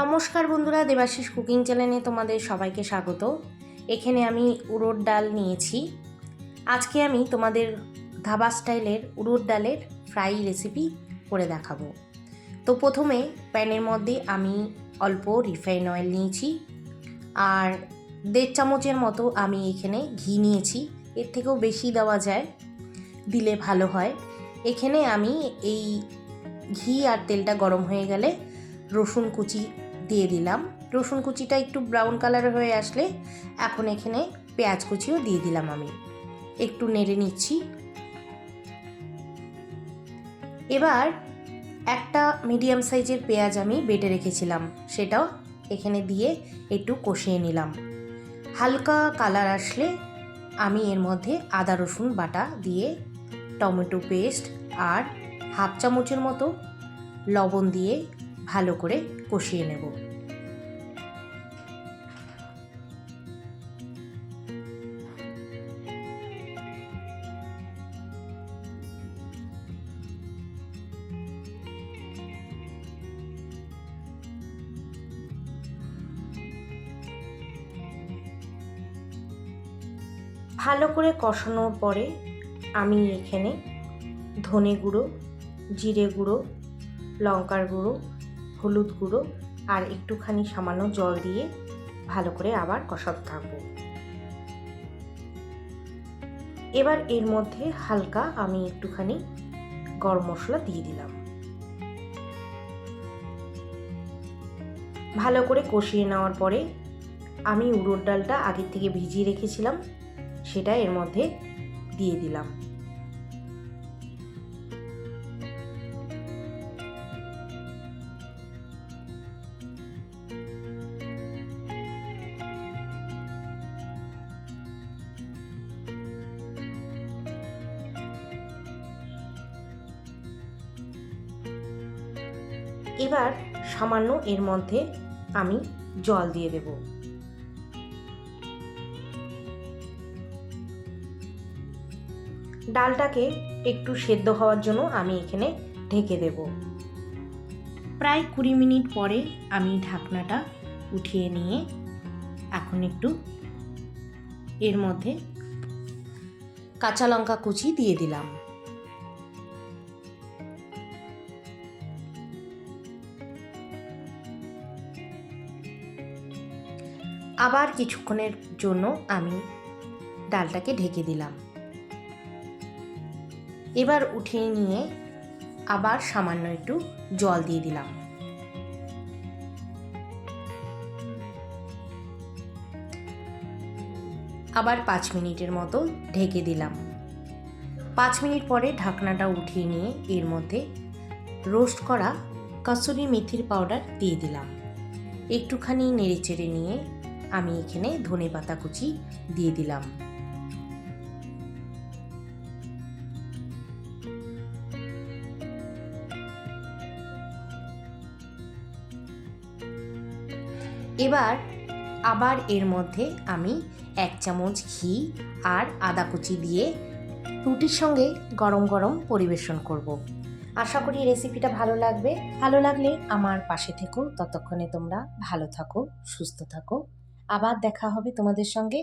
নমস্কার বন্ধুরা, দেবাশিস কুকিং চ্যানেলে তোমাদের সবাইকে স্বাগত। এখানে আমি উড়োর ডাল নিয়েছি। আজকে আমি তোমাদের ধাবা স্টাইলের উড়োর ডালের ফ্রাই রেসিপি করে দেখাবো। তো প্রথমে প্যানের মধ্যে আমি অল্প রিফাইন অয়েল নিয়েছি আর দেড় চামচের মতো আমি এখানে ঘি নিয়েছি। এর থেকেও বেশি দেওয়া যায়, দিলে ভালো হয়। এখানে আমি এই ঘি আর তেলটা গরম হয়ে গেলে রসুন কুচি দিয়ে দিলাম। রসুন কুচিটা একটু ব্রাউন কালার হয়ে আসলে এখন এখানে পেঁয়াজ কুচিও দিয়ে দিলাম আমি। একটু নেড়ে নিচ্ছি। এবার একটা মিডিয়াম সাইজের পেঁয়াজ আমি বেটে রেখেছিলাম, সেটাও এখানে দিয়ে একটু কষিয়ে নিলাম। হালকা কালার আসলে আমি এর মধ্যে আদা, রসুন বাটা দিয়ে টমেটো পেস্ট আর হাফ চামচের মতো লবণ দিয়ে ভালো করে কষিয়ে নেব। ভালো করে কষানোর পরে আমি এখানে ধনে গুঁড়ো, জিরে গুঁড়ো, লঙ্কার গুঁড়ো, হলুদ গুঁড়ো আর একটুখানি সামান্য জল দিয়ে ভালো করে আবার কষাতে থাকব। এবার এর মধ্যে হালকা আমি একটুখানি গরম মশলা দিয়ে দিলাম। ভালো করে কষিয়ে নেওয়ার পরে আমি উড়োর ডালটা আগের থেকে ভিজিয়ে রেখেছিলাম। সেটা এর মধ্যে দিয়ে দিলাম। এবার সামান্য এর মধ্যে আমি জল দিয়ে দেব। ডালটাকে একটু সেদ্ধ হওয়ার জন্য আমি এখানে ঢেকে দেব। প্রায় কুড়ি মিনিট পরে আমি ঢাকনাটা উঠিয়ে নিয়ে এখন একটু এর মধ্যে কাঁচা লঙ্কা কুচি দিয়ে দিলাম। আবার কিছুক্ষণের জন্য আমি ডালটাকে ঢেকে দিলাম। এবার উঠিয়ে নিয়ে আবার সামান্য একটু জল দিয়ে দিলাম। আবার পাঁচ মিনিটের মতো ঢেকে দিলাম। পাঁচ মিনিট পরে ঢাকনাটা উঠিয়ে নিয়ে এর মধ্যে রোস্ট করা কসুরি মেথির পাউডার দিয়ে দিলাম। একটুখানি নেড়ে চেড়ে নিয়ে আমি এখানে ধনে পাতা কুচি দিয়ে দিলাম। এবার আবার এর মধ্যে আমি এক চামচ ঘি আর আদা কুচি দিয়ে রুটির সঙ্গে গরম গরম পরিবেশন করব। আশা করি রেসিপিটা ভালো লাগবে। ভালো লাগলে আমার পাশে থেকো। ততক্ষণে তোমরা ভালো থাকো, সুস্থ থাকো। আবার দেখা হবে তোমাদের সঙ্গে।